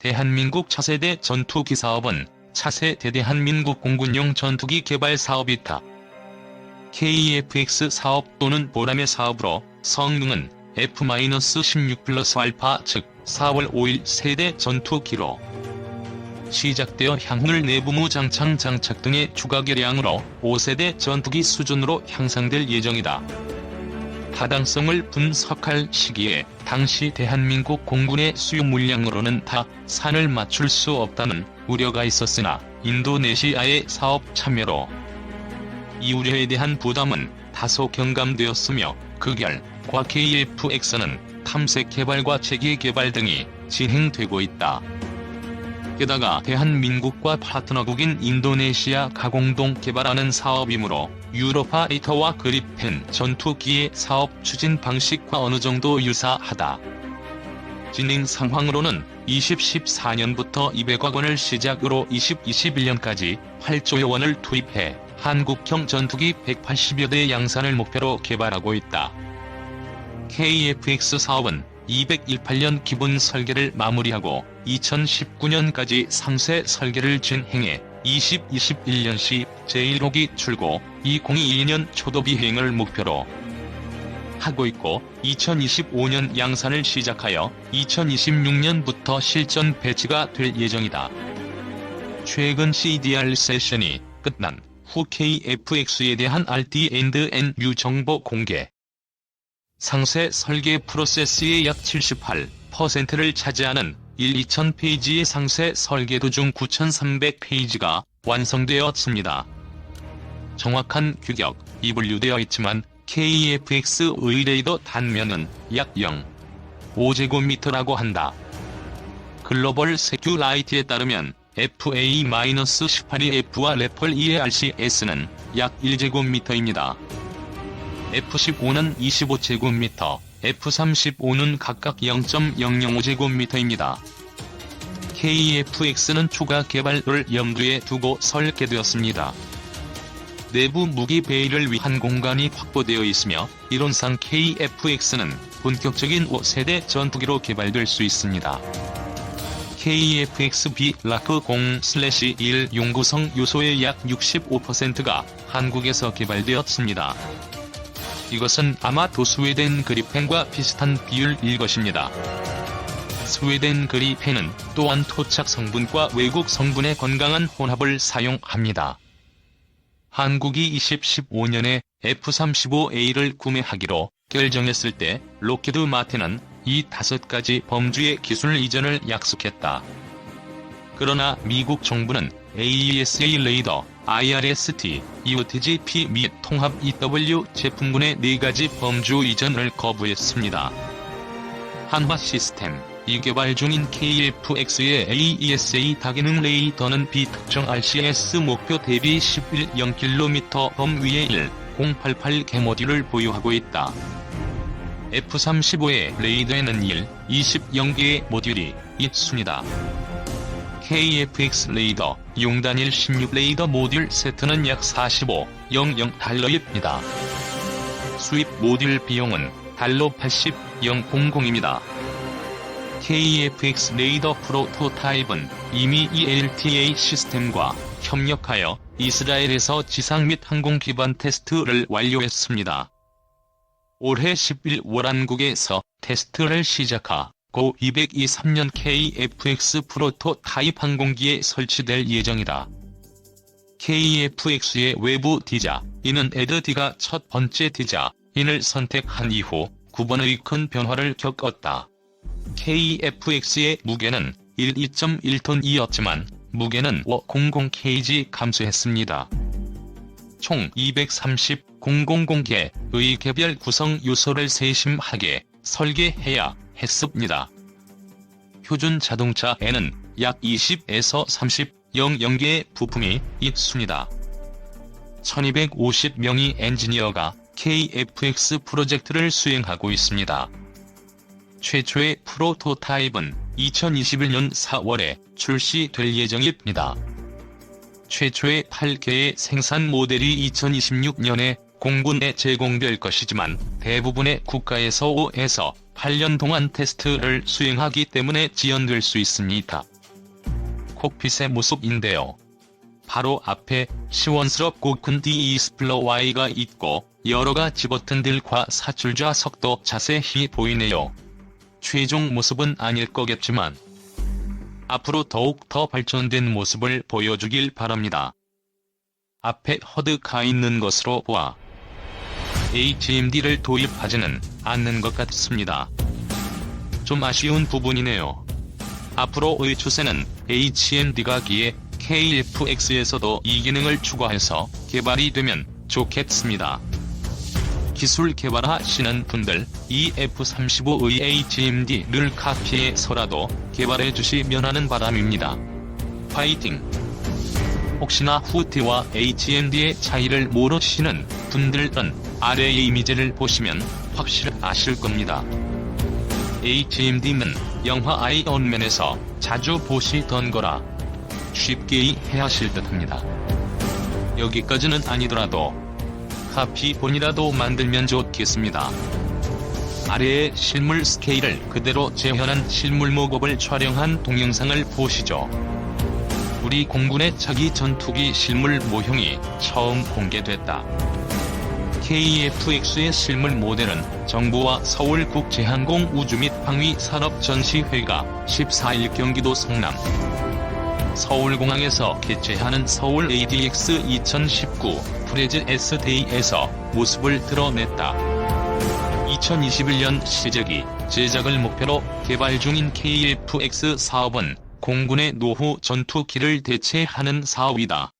대한민국 차세대 전투기 사업은 차세대 대한민국 공군용 전투기 개발 사업이다. KFX 사업 또는 보람의 사업으로 성능은 F-16 플러스 알파 즉 4월 5일 세대 전투기로 시작되어 향후를 내부무 장창 장착 등의 추가 개량으로 5세대 전투기 수준으로 향상될 예정이다. 타당성을 분석할 시기에 당시 대한민국 공군의 수요 물량으로는 다 산을 맞출 수 없다는 우려가 있었으나 인도네시아의 사업 참여로 이 우려에 대한 부담은 다소 경감되었으며 그 결과 KFX는 탐색 개발과 체계 개발 등이 진행되고 있다. 게다가 대한민국과 파트너국인 인도네시아가 공동 개발하는 사업이므로 유로파이터와 그리펜 전투기의 사업 추진 방식과 어느 정도 유사하다. 진행 상황으로는 2014년부터 200억 원을 시작으로 2021년까지 8조 원을 투입해 한국형 전투기 180여 대 양산을 목표로 개발하고 있다. KFX 사업은 218년 기본 설계를 마무리하고 2019년까지 상세 설계를 진행해 2021년 시 제1호기 출고 2022년 초도 비행을 목표로 하고 있고 2025년 양산을 시작하여 2026년부터 실전 배치가 될 예정이다. 최근 CDR 세션이 끝난 후 KFX에 대한 RD&NU 정보 공개 상세 설계 프로세스의 약 78%를 차지하는 1-2000페이지의 상세 설계도 중 9300페이지가 완성되었습니다. 정확한 규격, 이 분류되어 있지만 KFX의 레이더 단면은 약 0.5제곱미터라고 한다. 글로벌 세큐라이트에 따르면 FA-18의 F와 레펄 2의 RCS는 약 1제곱미터입니다. F-15는 25제곱미터, F-35는 각각 0.005제곱미터입니다. KFX는 추가 개발을 염두에 두고 설계되었습니다. 내부 무기 배일을 위한 공간이 확보되어 있으며 이론상 KFX는 본격적인 5세대 전투기로 개발될 수 있습니다. KFX-B 라크 0/1 용구성 요소의 약 65%가 한국에서 개발되었습니다. 이것은 아마도 스웨덴 그리펜과 비슷한 비율일 것입니다. 스웨덴 그리펜은 또한 토착 성분과 외국 성분의 건강한 혼합을 사용합니다. 한국이 2015년에 F-35A를 구매하기로 결정했을 때 로키드 마틴은 이 다섯 가지 범주의 기술 이전을 약속했다. 그러나 미국 정부는 AESA 레이더, IRST, EOTGP 및 통합 EW 제품군의 네 가지 범주 이전을 거부했습니다. 한화 시스템, 이 개발 중인 KFX의 AESA 다기능 레이더는 비특정 RCS 목표 대비 11.0km 범위의 1088 개 모듈을 보유하고 있다. F-35의 레이더에는 1, 20.0개의 모듈이 있습니다. KFX 레이더, 용단일 16 레이더 모듈 세트는 약 45.00 달러입니다. 수입 모듈 비용은 달러 80.000입니다. KFX 레이더 프로토타입은 이미 ELTA 시스템과 협력하여 이스라엘에서 지상 및 항공 기반 테스트를 완료했습니다. 올해 11월 한국에서 테스트를 시작하 고 223년 KFX 프로토타입 항공기에 설치될 예정이다. KFX의 외부 디자인은 에드디가 첫 번째 디자 인을 선택한 이후 9번의 큰 변화를 겪었다. KFX의 무게는 12.1톤이었지만 무게는 500kg 감소했습니다. 총 230, 000개의 개별 구성 요소를 세심하게 설계해야 했습니다. 표준 자동차에는 약 20에서 30, 00개의 부품이 있습니다. 1250명의 엔지니어가 KFX 프로젝트를 수행하고 있습니다. 최초의 프로토타입은 2021년 4월에 출시될 예정입니다. 최초의 8개의 생산 모델이 2026년에 공군에 제공될 것이지만 대부분의 국가에서 5에서 8년 동안 테스트를 수행하기 때문에 지연될 수 있습니다. 콕핏의 모습인데요. 바로 앞에 시원스럽고 큰 디스플러 Y가 있고 여러가 집어튼들과 사출 좌석도 자세히 보이네요. 최종 모습은 아닐 거겠지만 앞으로 더욱 더 발전된 모습을 보여주길 바랍니다. 앞에 허드가 있는 것으로 보아 HMD를 도입하지는 않는 것 같습니다. 좀 아쉬운 부분이네요. 앞으로의 추세는 HMD가 기에 KFX에서도 이 기능을 추가해서 개발이 되면 좋겠습니다. 기술 개발하시는 분들 이 F35의 HMD를 카피해서라도 개발해 주시면 하는 바람입니다. 파이팅! 혹시나 후티와 HMD의 차이를 모르시는 분들은 아래의 이미지를 보시면 확실히 아실 겁니다. HMD는 영화 아이언맨에서 자주 보시던 거라 쉽게 이해하실 듯합니다. 여기까지는 아니더라도 카피본이라도 만들면 좋겠습니다. 아래의 실물 스케일을 그대로 재현한 실물 모급을 촬영한 동영상을 보시죠. 우리 공군의 차기 전투기 실물 모형이 처음 공개됐다. KFX의 실물 모델은 정부와 서울국제항공 우주 및 방위 산업 전시회가 14일 경기도 성남 서울공항에서 개최하는 서울 ADX 2019 프레즈 S데이에서 모습을 드러냈다. 2021년 시제기 제작을 목표로 개발 중인 KFX 사업은 공군의 노후 전투기를 대체하는 사업이다.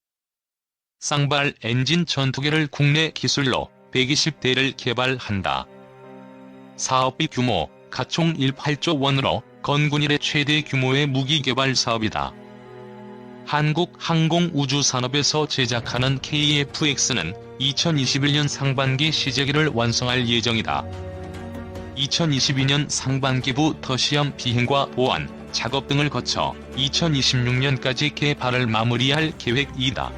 쌍발 엔진 전투기를 국내 기술로 120대를 개발한다. 사업비 규모 가총 18조 원으로 건군 이래 최대 규모의 무기 개발 사업이다. 한국항공우주산업에서 제작하는 KFX는 2021년 상반기 시제기를 완성할 예정이다. 2022년 상반기부터 시험 비행과 보안, 작업 등을 거쳐 2026년까지 개발을 마무리할 계획이다.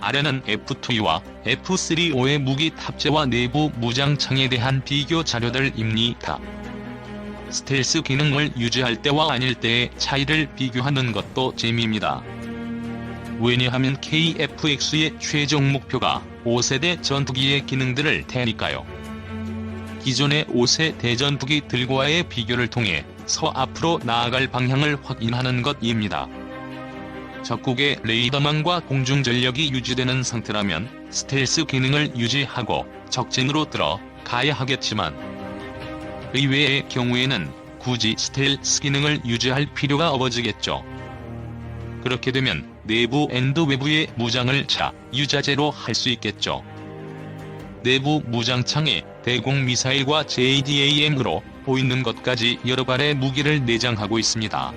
아래는 F2와 F3O의 무기 탑재와 내부 무장창에 대한 비교 자료들입니다. 스텔스 기능을 유지할 때와 아닐 때의 차이를 비교하는 것도 재미입니다. 왜냐하면 KFX의 최종 목표가 5세대 전투기의 기능들을 테니까요. 기존의 5세대 전투기들과의 비교를 통해 서 앞으로 나아갈 방향을 확인하는 것입니다. 적국의 레이더망과 공중전력이 유지되는 상태라면 스텔스 기능을 유지하고 적진으로 들어 가야 하겠지만 의외의 경우에는 굳이 스텔스 기능을 유지할 필요가 없어지겠죠. 그렇게 되면 내부 엔드 외부의 무장을 자 유자재로 할 수 있겠죠. 내부 무장창에 대공 미사일과 JDAM으로 보이는 것까지 여러 발의 무기를 내장하고 있습니다.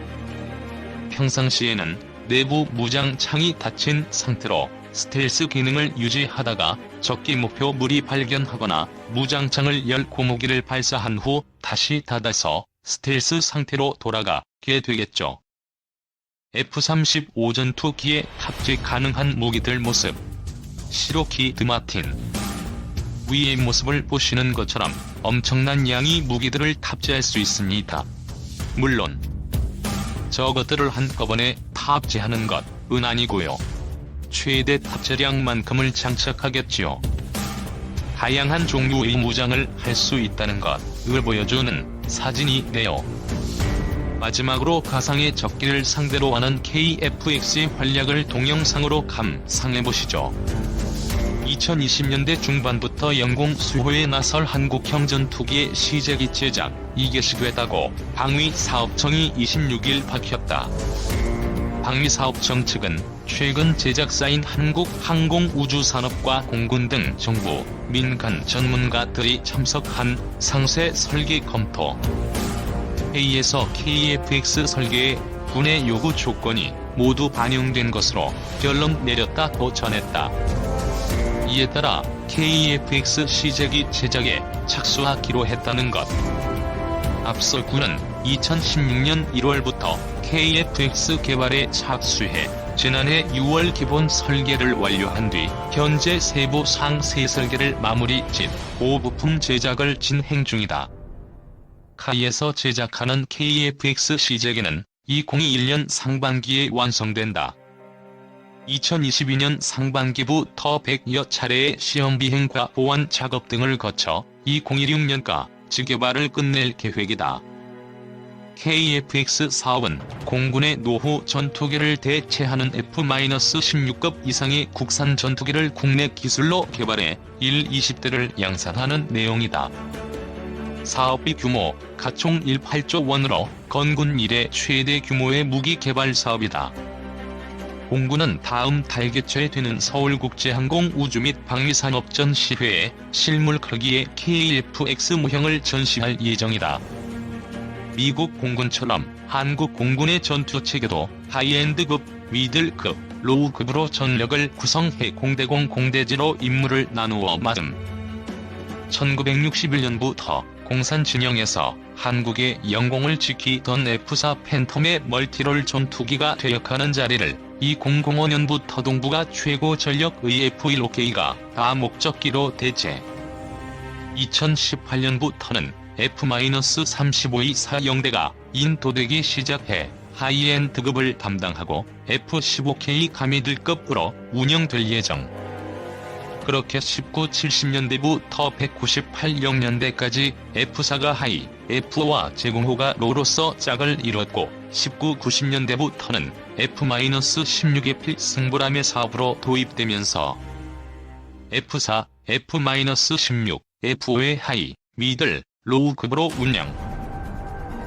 평상시에는 내부 무장 창이 닫힌 상태로 스텔스 기능을 유지하다가 적기 목표 무리 발견하거나 무장창을 열 고무기를 발사한 후 다시 닫아서 스텔스 상태로 돌아가게 되겠죠. F-35 전투기에 탑재 가능한 무기들 모습 시로키 드마틴 위의 모습을 보시는 것처럼 엄청난 양의 무기들을 탑재할 수 있습니다. 물론 저것들을 한꺼번에 탑재하는 것은 아니고요. 최대 탑재량만큼을 장착하겠지요. 다양한 종류의 무장을 할 수 있다는 것을 보여주는 사진이네요. 마지막으로 가상의 적기를 상대로 하는 KFX의 활약을 동영상으로 감상해보시죠. 2020년대 중반부터 영공 수호에 나설 한국형 전투기의 시제기 제작, 이게 시되다고 방위사업청이 26일 밝혔다. 방위사업청 측은 최근 제작사인 한국항공우주산업과 공군 등 정부, 민간 전문가들이 참석한 상세 설계 검토 회의에서 KFX 설계의 군의 요구 조건이 모두 반영된 것으로 결론 내렸다고 전했다. 이에 따라 KFX 시제기 제작에 착수하기로 했다는 것. 앞서 군은 2016년 1월부터 KFX 개발에 착수해 지난해 6월 기본 설계를 완료한 뒤 현재 세부 상세 설계를 마무리 짓 5부품 제작을 진행 중이다. 카이에서 제작하는 KFX 시제기는 2021년 상반기에 완성된다. 2022년 상반기부터 100여 차례의 시험 비행과 보완 작업 등을 거쳐 2016년까 직개발을 끝낼 계획이다. KFX 사업은 공군의 노후 전투기를 대체하는 F-16급 이상의 국산 전투기를 국내 기술로 개발해 1, 20대를 양산하는 내용이다. 사업비 규모 가총 1,8조 원으로 건군 이래 최대 규모의 무기 개발 사업이다. 공군은 다음 달 개최되는 서울국제항공 우주 및 방위산업 전시회에 실물 크기의 KFX 모형을 전시할 예정이다. 미국 공군처럼 한국 공군의 전투 체계도 하이엔드급, 미들급, 로우급으로 전력을 구성해 공대공 공대지로 임무를 나누어 맞음. 1961년부터 공산 진영에서 한국의 영공을 지키던 F4 팬텀의 멀티롤 전투기가 퇴역하는 자리를 2005년부터 동부가 최고 전력의 F1OK가 다 목적기로 대체. 2018년부터는 F-35의 사형대가 인도되기 시작해 하이엔드급을 담당하고 F-15K 가미들급으로 운영될 예정. 그렇게 1970년대부터 198년대까지 F4가 하이, F5와 제공호가 로로서 짝을 이뤘고 1990년대부터는 F-16의 필승부람의 사업으로 도입되면서 F4, F-16, F5의 하이, 미들, 로우급으로 운영.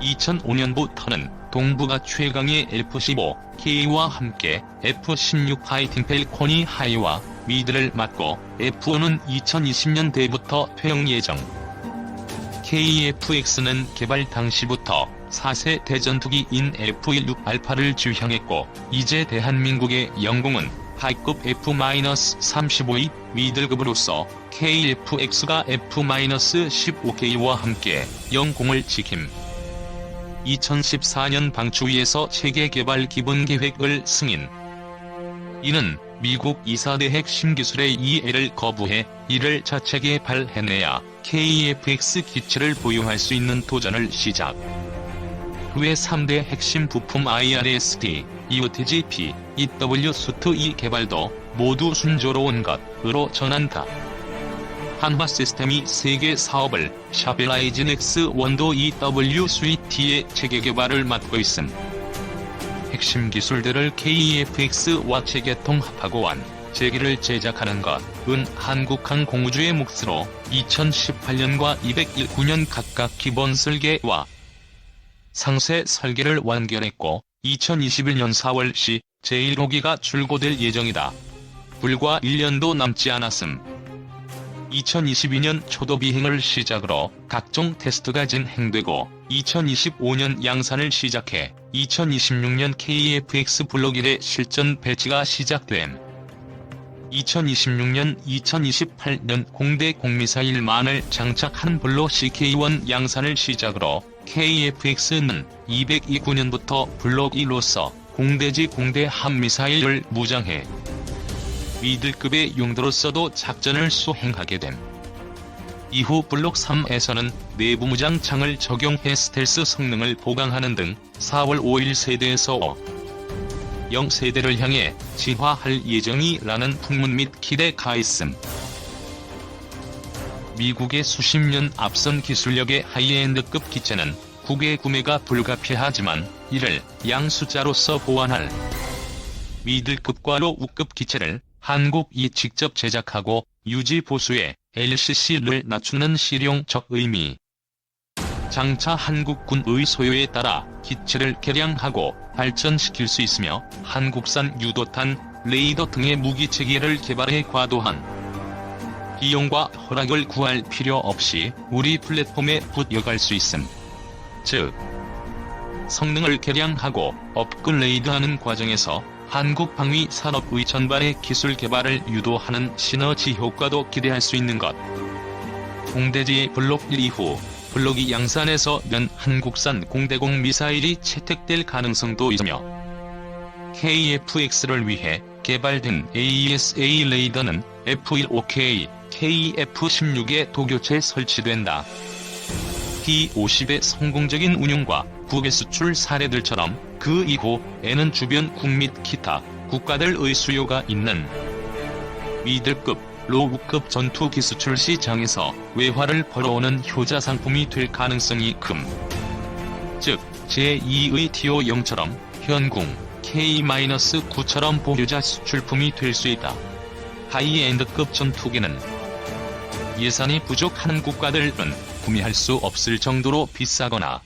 2005년부터는 동부가 최강의 F-15K와 함께 F-16 파이팅 펠콘이 하이와 미드를 맡고 F-5는 2020년대부터 퇴역 예정. KFX는 개발 당시부터 4세 대전투기인 F-16 알파를 주형했고 이제 대한민국의 영공은 하이급 F-35의 미들급으로서 KFX가 F-15K와 함께 영공을 지킴. 2014년 방추위에서 체계 개발 기본 계획을 승인. 이는 미국 이사대 핵심 기술의 이해를 거부해 이를 자체 개발해내야 KFX 기체를 보유할 수 있는 도전을 시작. 그외 3대 핵심 부품 IRST, EOTGP, EW 수트 E 개발도 모두 순조로운 것으로 전한다. 한화 시스템이 세계 사업을 샤벨라이진 X 원도 EW 스위티의 체계 개발을 맡고 있음. 핵심 기술들을 KFX와 체계 통합하고 완 제기를 제작하는 것 은 한국항공우주의 몫으로 2018년과 219년 각각 기본 설계와 상세 설계를 완결했고 2021년 4월 시 제1호기가 출고될 예정이다. 불과 1년도 남지 않았음. 2022년 초도 비행을 시작으로 각종 테스트가 진행되고 2025년 양산을 시작해 2026년 KFX 블록 1의 실전 배치가 시작됨. 2026년 2028년 공대 공미사일 만을 장착한 블록 CK1 양산을 시작으로 KFX는 229년부터 블록 1로서 공대지 공대 함미사일을 무장해 미들급의 용도로서도 작전을 수행하게 됨. 이후 블록 3에서는 내부 무장 창을 적용해 스텔스 성능을 보강하는 등 4월 5일 세대에서 5. 0세대를 향해 진화할 예정이라는 풍문 및 기대가 있음. 미국의 수십 년 앞선 기술력의 하이엔드급 기체는 국외 구매가 불가피하지만 이를 양수자로서 보완할 미들급과 로우급 기체를 한국이 직접 제작하고 유지 보수에 LCC를 낮추는 실용적 의미. 장차 한국군의 소요에 따라 기체를 개량하고 발전시킬 수 있으며 한국산 유도탄, 레이더 등의 무기 체계를 개발해 과도한 비용과 허락을 구할 필요 없이 우리 플랫폼에 붙여갈 수 있음. 즉, 성능을 개량하고 업그레이드하는 과정에서 한국 방위 산업의 전반의 기술 개발을 유도하는 시너지 효과도 기대할 수 있는 것. 공대지의 블록 1 이후 블록 2 양산에서 면 한국산 공대공 미사일이 채택될 가능성도 있으며 KFX를 위해 개발된 AESA 레이더는 F15K, KF16에 도교체 설치된다. P-50의 성공적인 운용과 국외 수출 사례들처럼 그 이후에는 주변 국 및 기타 국가들의 수요가 있는 미들급, 로우급 전투기 수출 시장에서 외화를 벌어오는 효자 상품이 될 가능성이 큼. 즉, 제2의 TO0처럼 현궁, K-9처럼 보유자 수출품이 될 수 있다. 하이엔드급 전투기는 예산이 부족한 국가들은 구매할 수 없을 정도로 비싸거나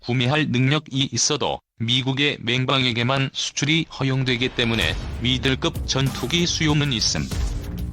구매할 능력이 있어도 미국의 맹방에게만 수출이 허용되기 때문에 미들급 전투기 수요는 있음.